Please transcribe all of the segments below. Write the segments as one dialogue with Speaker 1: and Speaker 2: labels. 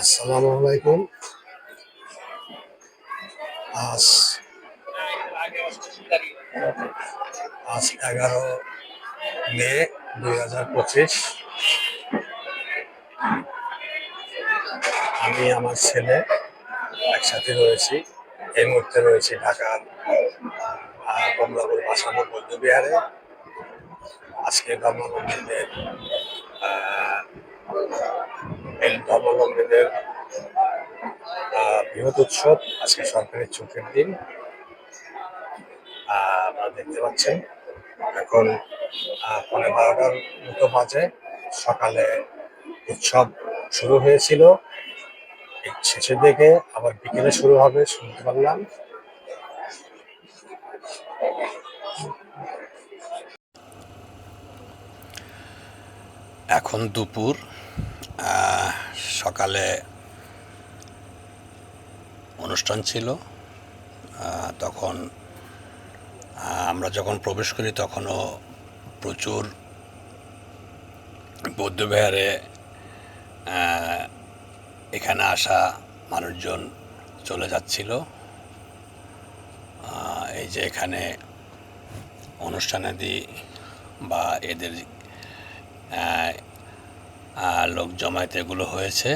Speaker 1: আসসালামু আলাইকুম। আজ আজ এগারো মে দুই হাজার পঁচিশ। আমি আমার ছেলে একসাথে রয়েছি, এই মুহূর্তে রয়েছি ঢাকার কমলাপুর বাসানো বৌদ্ধবিহারে। আজকে এই ধর্মাবলম্বীদের বৃহৎ উৎসব আজকে সরকারি ছুটির দিন। আপনারা দেখতে পাচ্ছেন, এখন পনেরো বারোটার মতো বাজে। সকালে উৎসব শুরু হয়েছিল। শেষের দিকে আবার বিকেলে শুরু হবে, শুনতে পারলাম।
Speaker 2: এখন দুপুর। সকালে অনুষ্ঠান ছিল তখন আমরা যখন প্রবেশ করি তখনও প্রচুর বৌদ্ধবিহারে এখানে আসা মানুষজন চলে যাচ্ছিল। এই যে এখানে অনুষ্ঠানাদি বা এদের লোক জমায়েত এগুলো হয়েছে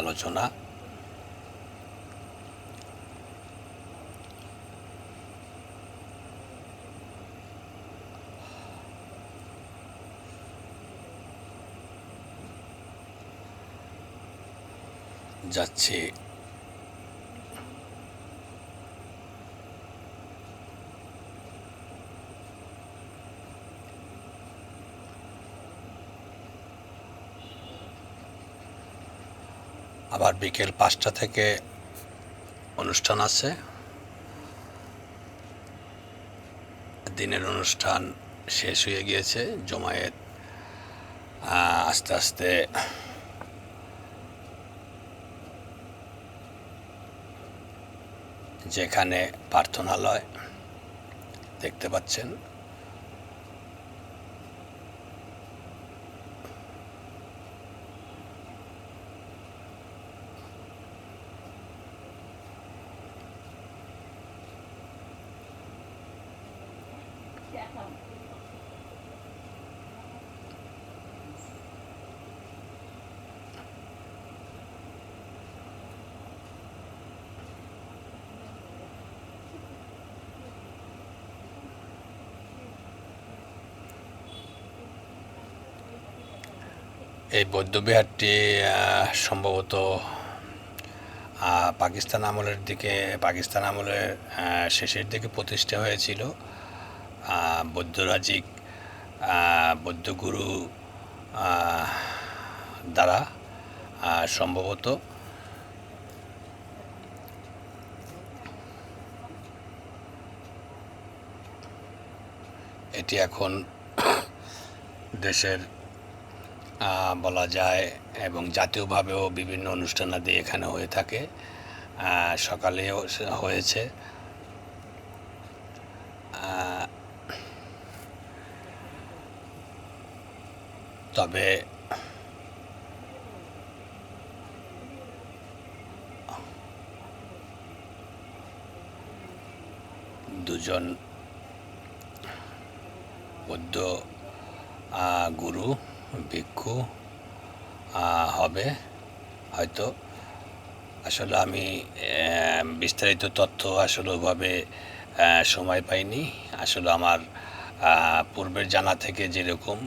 Speaker 2: আলোচনা। যাচ্ছি আবার বিকেল পাঁচটা থেকে অনুষ্ঠান আছে। দিনের অনুষ্ঠান শেষ হয়ে গিয়েছে। জমায়েত আস্তে আস্তে যেখানে প্রার্থনালয় দেখতে পাচ্ছেন। এই বৌদ্ধবিহারটি সম্ভবত পাকিস্তান আমলের দিকে, পাকিস্তান আমলের শেষের দিকে প্রতিষ্ঠা হয়েছিল। বৌদ্ধরাজিক বৌদ্ধগুরু দ্বারা সম্ভবত। এটি এখন দেশের বলা যায়, এবং জাতীয়ভাবেও বিভিন্ন অনুষ্ঠানাদি এখানে হয়ে থাকে সকালেও হয়েছে। তবে দুজন বৌদ্ধ গুরু ভিক্ষু হবে। হয়তো আসলে আমি বিস্তারিত তথ্য আসলে ওভাবে সময় পাইনি। আসলে আমার পূর্বের জানা থেকে যেরকম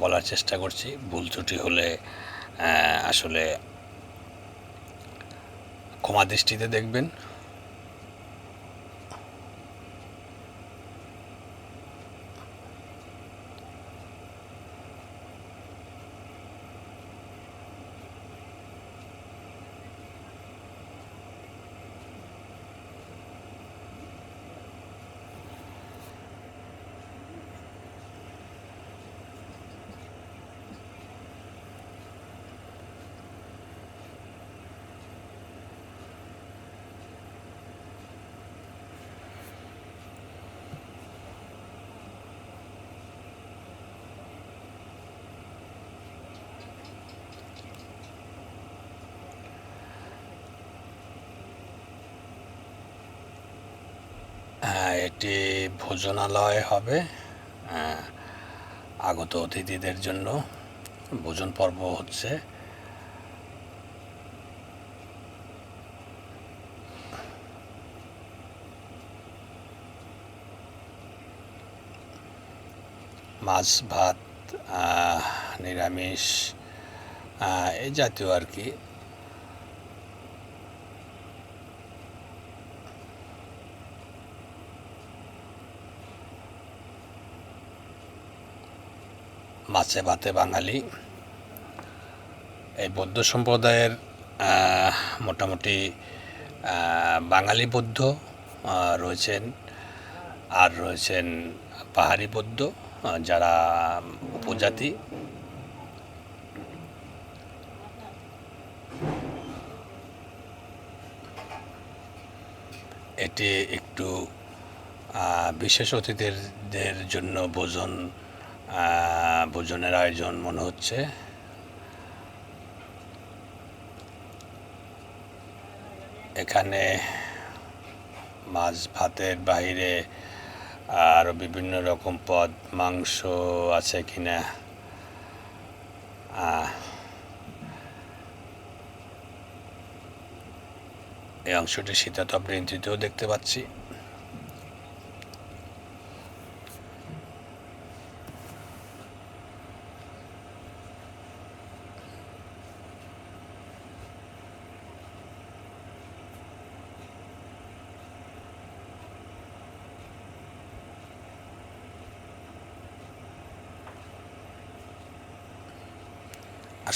Speaker 2: বলার চেষ্টা করছি। ভুল ত্রুটি হলে আসলে ক্ষমা দৃষ্টিতে দেখবেন। একটি ভোজনালয় হবে আগত অতিথিদের জন্য। ভোজন পর্ব হচ্ছে। মাছ, ভাত নিরামিষ এই জাতীয় আর কি। ভাতে বাঙালি। এই বৌদ্ধ সম্প্রদায়ের মোটামুটি বাঙালি বৌদ্ধ রয়েছেন, আর রয়েছেন পাহাড়ি বৌদ্ধ যারা উপজাতি। এটি একটু বিশেষ অতিথিদের জন্য ভোজন ভোজনের আয়োজন মনে হচ্ছে। এখানে মাছ ভাতের বাইরে আরও বিভিন্ন রকম পদ, মাংস আছে কিনা। এই অংশটি শীতাতপ ঋতুতেও দেখতে পাচ্ছি।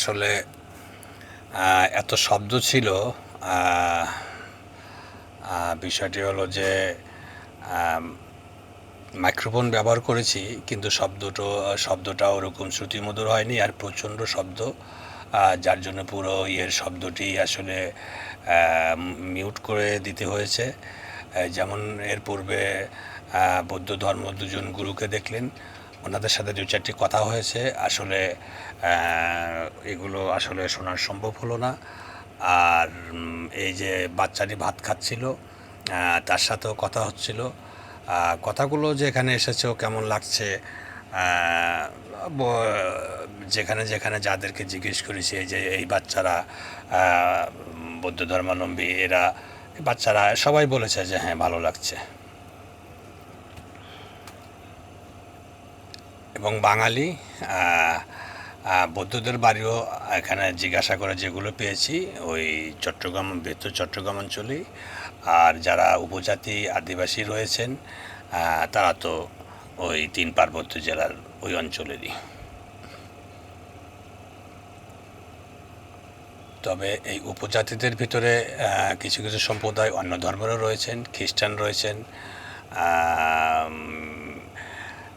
Speaker 2: আসলে এত শব্দ ছিল বিষয়টি হলো যে মাইক্রোফোন ব্যবহার করেছি, কিন্তু শব্দটা শব্দটা ওরকম শ্রুতিমধুর হয়নি, আর প্রচণ্ড শব্দ যার জন্য পুরো ইয়ের শব্দটি আসলে মিউট করে দিতে হয়েছে। যেমন এর পূর্বে বৌদ্ধ ধর্ম দুজন গুরুকে দেখলেন ওনাদের সাথে দু চারটি কথা হয়েছে। আসলে এগুলো আসলে শোনার সম্ভব হলো না। আর এই যে বাচ্চাটি ভাত খাচ্ছিল তার সাথেও কথা হচ্ছিল। কথাগুলো যে এখানে এসেছে কেমন লাগছে যেখানে যেখানে যাদেরকে জিজ্ঞেস করেছি, এই যে এই বাচ্চারা বৌদ্ধ ধর্মাবলম্বী, এরা বাচ্চারা সবাই বলেছে যে হ্যাঁ ভালো লাগছে। এবং বাঙালি বৌদ্ধদের বাড়িও এখানে জিজ্ঞাসা করে যেগুলো পেয়েছি, ওই চট্টগ্রাম ভেতর চট্টগ্রাম অঞ্চলেই। আর যারা উপজাতি আদিবাসী রয়েছেন তারা তো ওই তিন পার্বত্য জেলার ওই অঞ্চলেরই। তবে এই উপজাতিদের ভিতরে কিছু কিছু সম্প্রদায় অন্য ধর্মেরও রয়েছেন, খ্রিস্টান রয়েছেন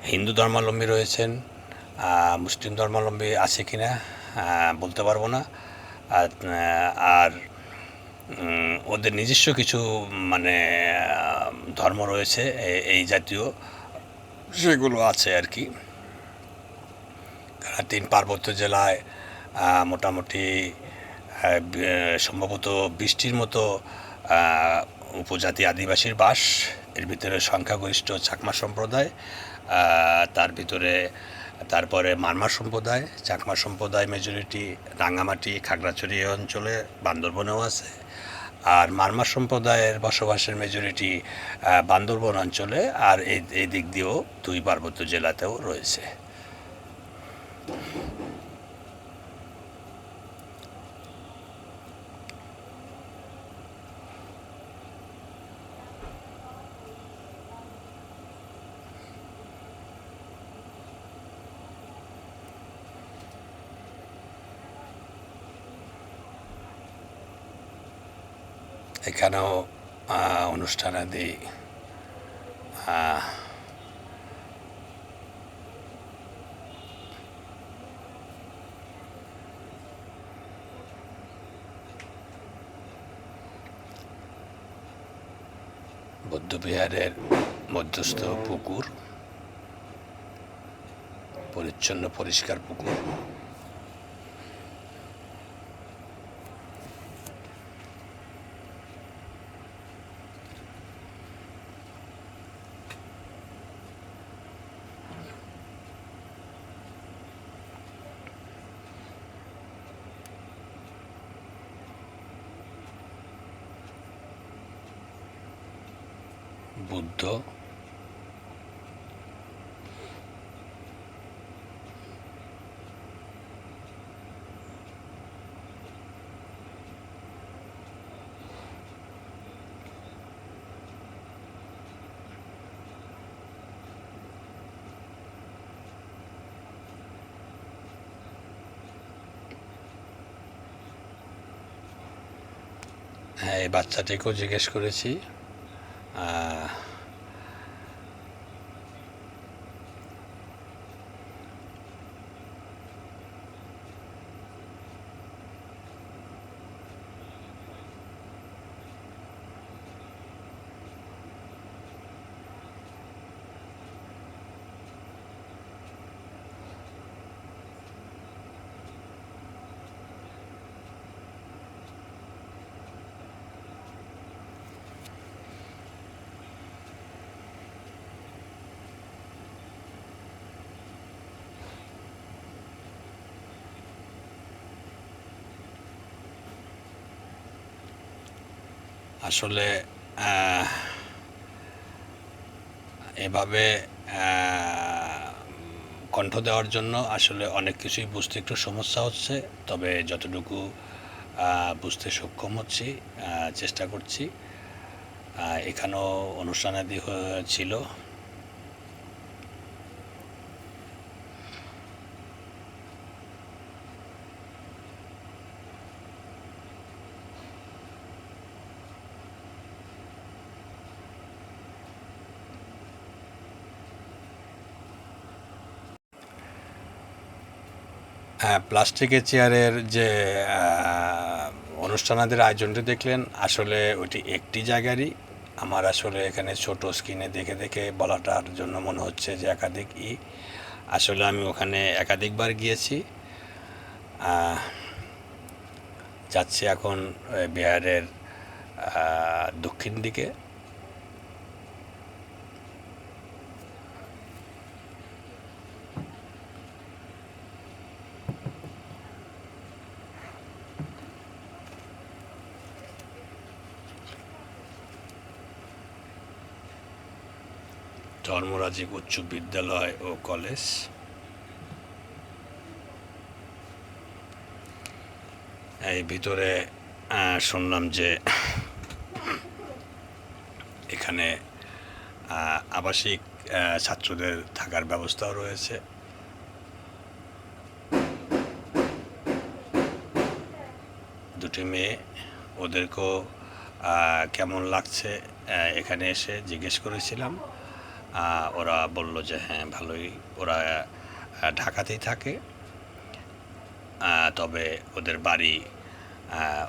Speaker 2: হিন্দু ধর্মাবলম্বী রয়েছেন মুসলিম ধর্মাবলম্বী আছে কি না বলতে পারব না। আর ওদের নিজস্ব কিছু মানে ধর্ম রয়েছে এই জাতীয় সেগুলো আছে আর কি। তিন পার্বত্য জেলায় মোটামুটি সম্ভবত বৃষ্টির মতো উপজাতি আদিবাসীর বাস, এর ভিতরে সংখ্যাগরিষ্ঠ চাকমা সম্প্রদায় তার ভিতরে, তারপরে মারমা সম্প্রদায়, চাকমা সম্প্রদায় মেজরিটি রাঙামাটি খাগড়াছড়ি অঞ্চলে, বান্দরবনেও আছে। আর মারমা সম্প্রদায়ের বসবাসের মেজরিটি বান্দরবন অঞ্চলে, আর এই দিক দিয়েও দুই পার্বত্য জেলাতেও রয়েছে। এখানেও আহ, অনুষ্ঠানাদি আহ, বৌদ্ধবিহারের মধ্যস্থ পুকুর পরিচ্ছন্ন পরিষ্কার পুকুর বুদ্ধ হ্যাঁ এই বাচ্চাটিকেও জিজ্ঞেস করেছি আসলে এভাবে কণ্ঠ দেওয়ার জন্য আসলে অনেক কিছুই বুঝতে একটু সমস্যা হচ্ছে। তবে যতটুকু বুঝতে সক্ষম হচ্ছি চেষ্টা করছি। এখানেও অনুষ্ঠানাদি ছিল হ্যাঁ প্লাস্টিকের চেয়ারের যে অনুষ্ঠানাদের আয়োজনটি দেখলেন, আসলে ওটি একটি জায়গারই। আমার আসলে এখানে ছোট স্ক্রিনে দেখে দেখে বলাটার জন্য মনে হচ্ছে যে একাধিক ই। আসলে আমি ওখানে একাধিকবার গিয়েছি। যাচ্ছি এখন বিহারের দক্ষিণ দিকে। ধর্মরাজিক উচ্চ বিদ্যালয় ও কলেজ। এই ভিতরে শুনলাম যে এখানে আবাসিক ছাত্রদের থাকার ব্যবস্থাও রয়েছে। দুটি মেয়ে, ওদেরকেও কেমন লাগছে এখানে এসে জিজ্ঞেস করেছিলাম। ওরা বলল যে হ্যাঁ ভালোই। ওরা ঢাকাতেই থাকে। তবে ওদের বাড়ি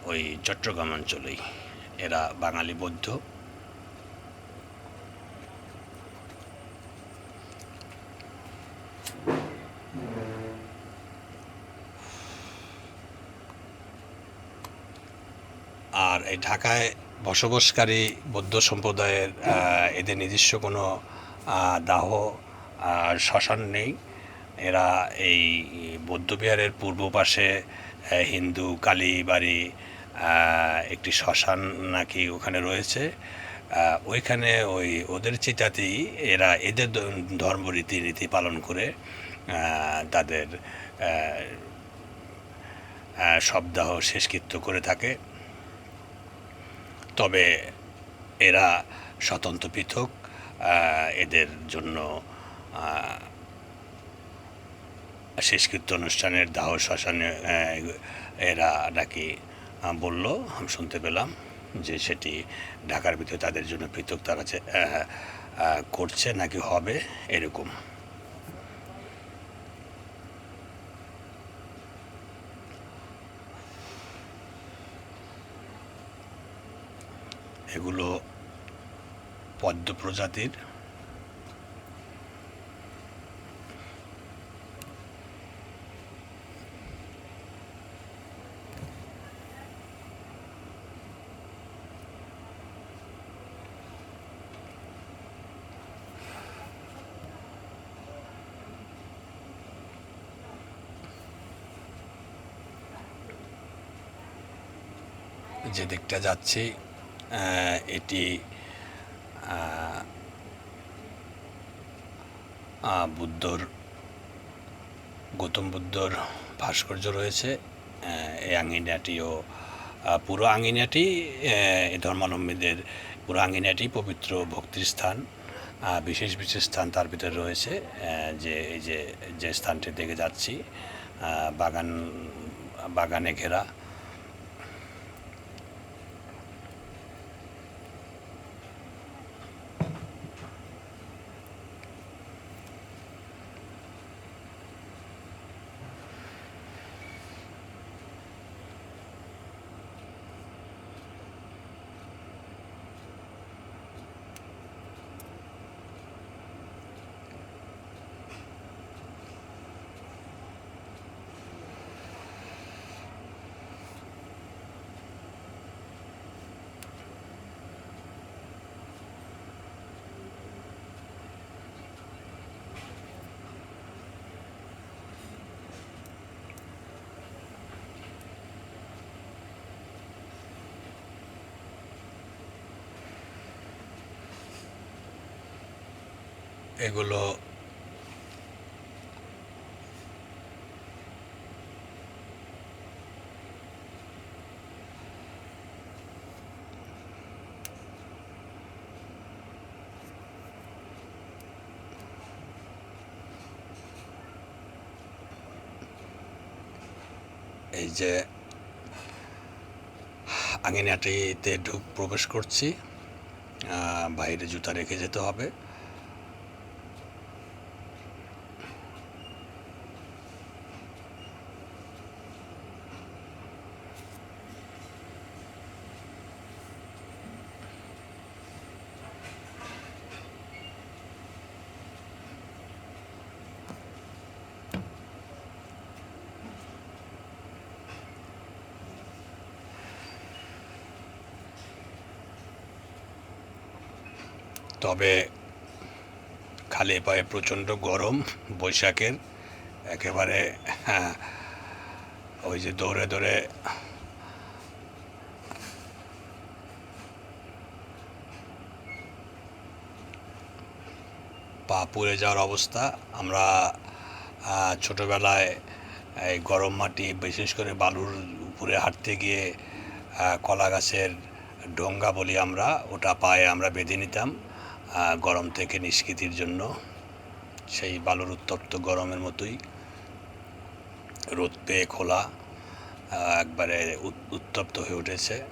Speaker 2: ওই চট্টগ্রাম অঞ্চলেই। এরা বাঙালি বৌদ্ধ। আর এই ঢাকায় বসবাসকারী বৌদ্ধ সম্প্রদায়ের এদের নিজস্ব কোনো দাহ শ্মশান নেই। এরা এই বৌদ্ধবিহারের পূর্ব পাশে হিন্দু কালী বাড়ি একটি শ্মশান নাকি ওখানে রয়েছে। ওইখানে ওই ওদের চিতাতেই এরা এদের ধর্ম রীতিনীতি পালন করে তাদের শবদাহ শেষকৃত্য করে থাকে। তবে এরা স্বতন্ত্র পৃথক। এদের জন্য শেষকৃত্য অনুষ্ঠানের দাহ শ্মশানে এরা নাকি বলল, আমি শুনতে পেলাম যে সেটি ঢাকার ভিতরে তাদের জন্য পৃথক তারা করছে নাকি হবে এরকম? এগুলো পদ্ম প্রজাতির। যে দিকটা যাচ্ছি এটি বুদ্ধর, গৌতম বুদ্ধর ভাস্কর্য রয়েছে। এই আঙিনাটিও পুরো আঙিনাটি ধর্মাবলম্বীদের পুরো আঙিনাটি পবিত্র ভক্তির স্থান। বিশেষ বিশেষ স্থান তার ভিতরে রয়েছে। যে, এই যে যে স্থানটি দেখে যাচ্ছি বাগান, বাগানে ঘেরা। এগুলো এই যে আঙিনাটিতে ঢুক প্রবেশ করছি বাইরে জুতা রেখে যেতে হবে। তবে খালি পায়ে প্রচণ্ড গরম বৈশাখের একেবারে হ্যাঁ, ওই যে দৌড়ে দৌড়ে পা পুড়ে যাওয়ার অবস্থা। আমরা ছোটোবেলায় এই গরম মাটি বিশেষ করে বালুর উপরে হাঁটতে গিয়ে কলা গাছের ডোঙ্গা বলি আমরা ওটা পায়ে আমরা বেঁধে নিতাম। গরম থেকে নিষ্কৃতির জন্য। সেই বালুর উত্তপ্ত গরমের মতোই। রোদ পেয়ে খোলা একবারে উত- উত্তপ্ত হয়ে উঠেছে।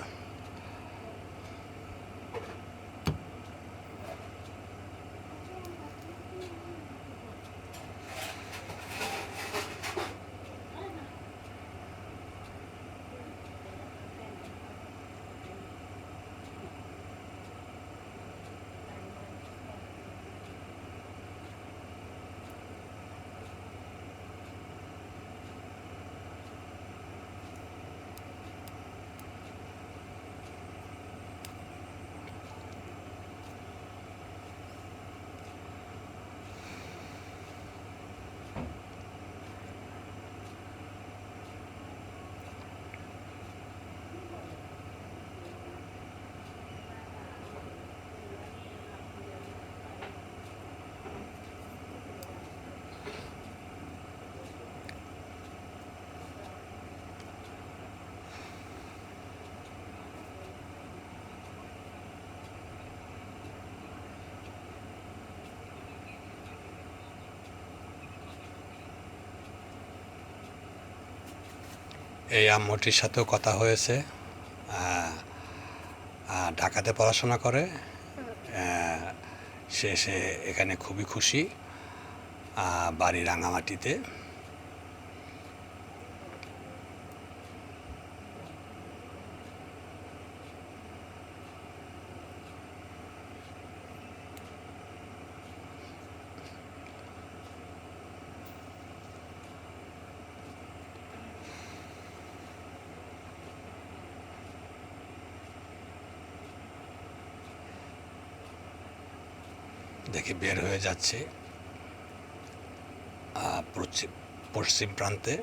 Speaker 2: এই আম্মটির সাথেও কথা হয়েছে ঢাকাতে পড়াশোনা করে সে সে এখানে খুবই খুশি বাড়ি রাঙামাটিতে। দেখি বের হয়ে যাচ্ছে পশ্চিম প্রান্তে।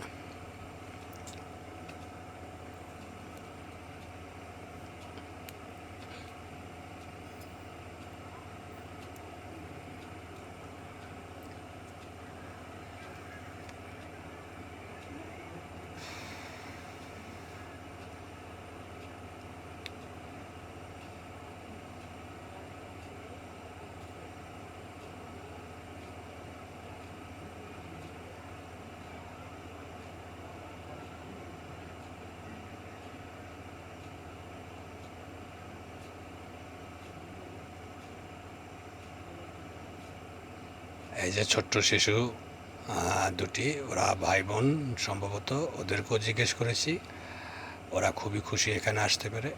Speaker 2: এই যে ছোট্ট শিশু দুটি, ওরা ভাই বোন সম্ভবত, ওদেরকেও জিজ্ঞেস করেছি। ওরা খুবই খুশি এখানে আসতে পেরে।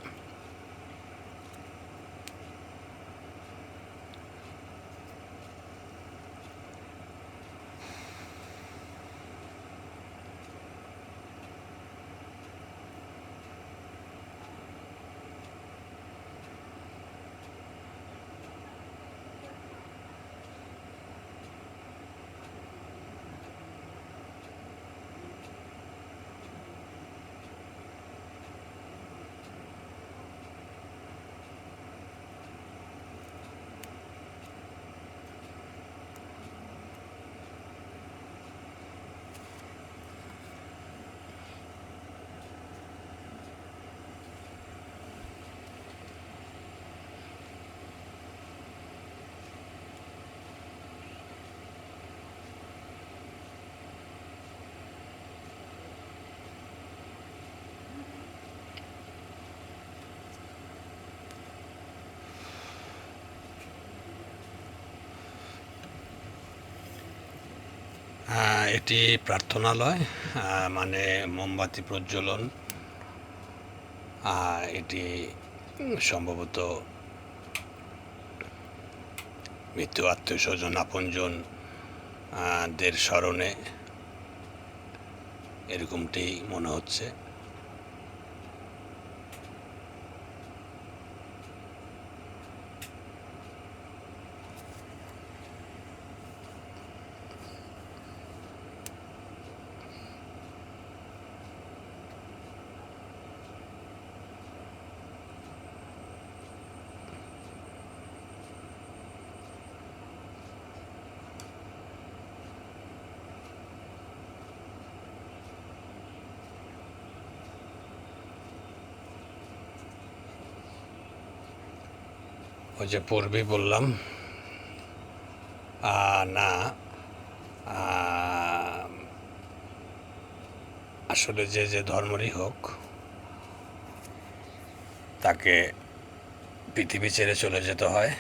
Speaker 2: এটি প্রার্থনালয় মানে মোমবাতি প্রজ্বলন। এটি সম্ভবত মৃত্যু আত্মীয় স্বজন, আপনজন দের স্মরণে এরকমটি মনে হচ্ছে। ওই যে পূর্বে বললাম। না। আসলে যে যে ধর্মেরই হোক, তাকে পৃথিবী ছেড়ে চলে যেতে হয়।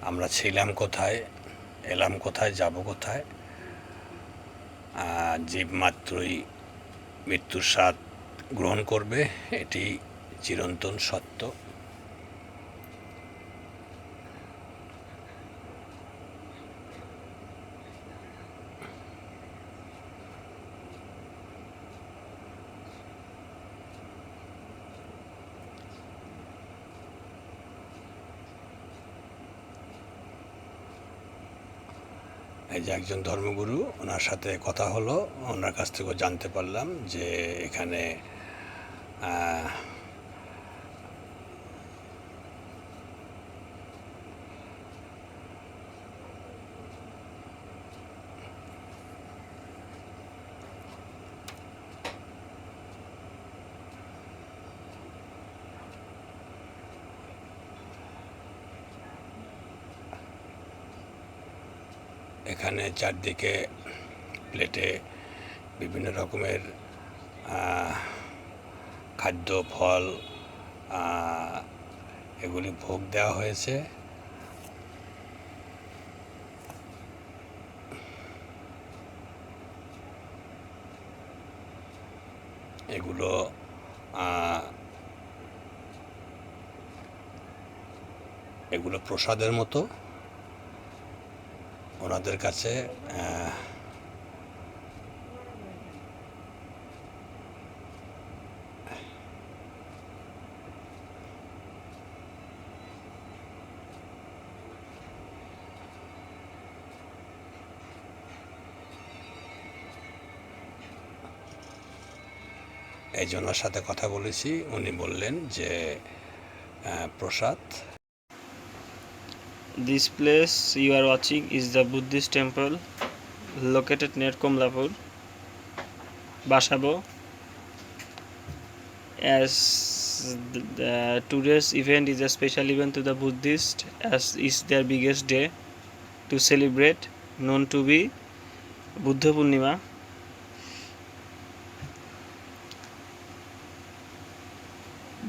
Speaker 2: আমরা ছিলাম কোথায়, এলাম কোথায়, যাব কোথায়? জীব মাত্রই মৃত্যুর স্বাদ গ্রহণ করবে, এটি চিরন্তন সত্য। এই যে একজন ধর্মগুরু, ওনার সাথে কথা হলো, ওনার কাছ থেকেও জানতে পারলাম যে এখানে আহ, এখানে চারদিকে প্লেটে বিভিন্ন রকমের খাদ্য ফল এগুলি ভোগ দেওয়া হয়েছে। এগুলো এগুলো প্রসাদের মতো। ওনাদের কাছে এই জনের সাথে কথা বলেছি উনি বললেন যে প্রসাদ
Speaker 3: This place you are watching is the Buddhist temple located near Komlapur, Bashabo. As the, the today's event is a special event to the Buddhist as is their biggest day to celebrate known to be Buddha Purnima.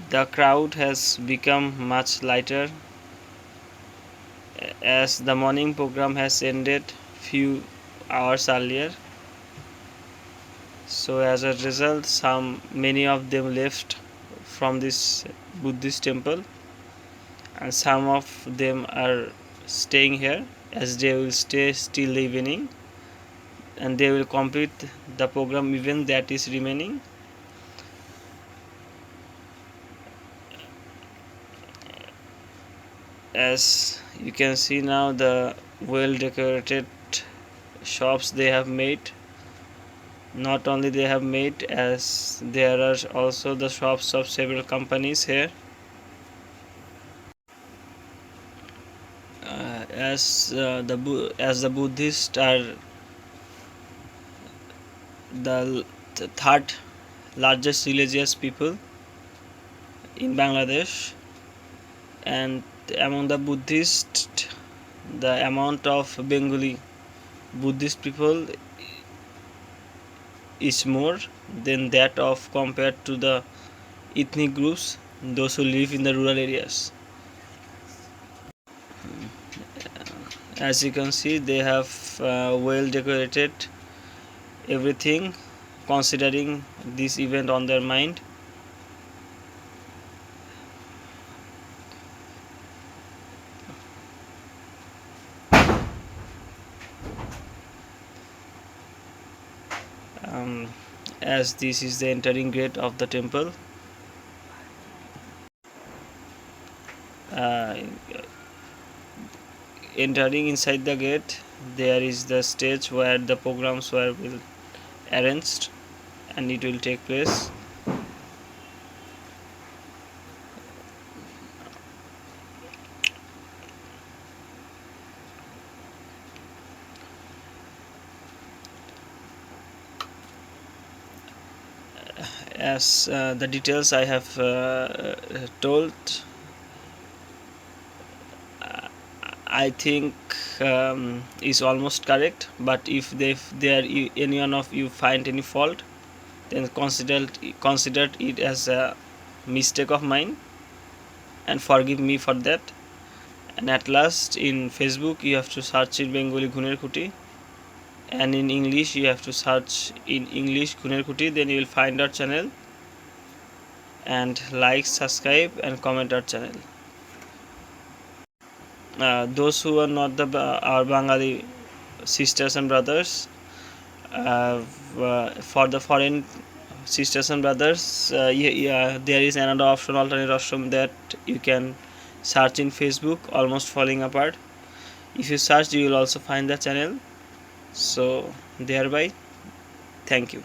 Speaker 3: The crowd has become much lighter as the morning program has ended few hours earlier. So as a result some many of them left from this buddhist temple and some of them are staying here as they will stay till evening and they will complete the program even that is remaining. As you can see now the well decorated shops they have made. Not only they have made as there are also the shops of several companies here. Uh, as uh, the as the buddhists are the l- th- third largest religious people in bangladesh. And among the Buddhist, the amount of bengali buddhist people is more than that of compared to the ethnic groups those who live in the rural areas as you can see they have uh, well decorated everything considering this event on their mind as this is the entering gate of the temple. Uh, entering inside the gate there is the stage where the programs were will arranged and it will take place as uh, the details I have uh, told uh, I think um, is almost correct but if they if there any one of you find any fault then consider consider it as a mistake of mine and forgive me for that and at last in Facebook you have to search in Bengali Guner Kuti and in English you have to search in English Guner Kuti then you will find our channel and like subscribe and comment our channel. Uh, those who are not the Ba- our Bengali sisters and brothers uh, uh, for the foreign sisters and brothers uh, yeah, yeah, there is another option alternate option that you can search in facebook almost falling apart. If you search you will also find the channel. So thereby thank you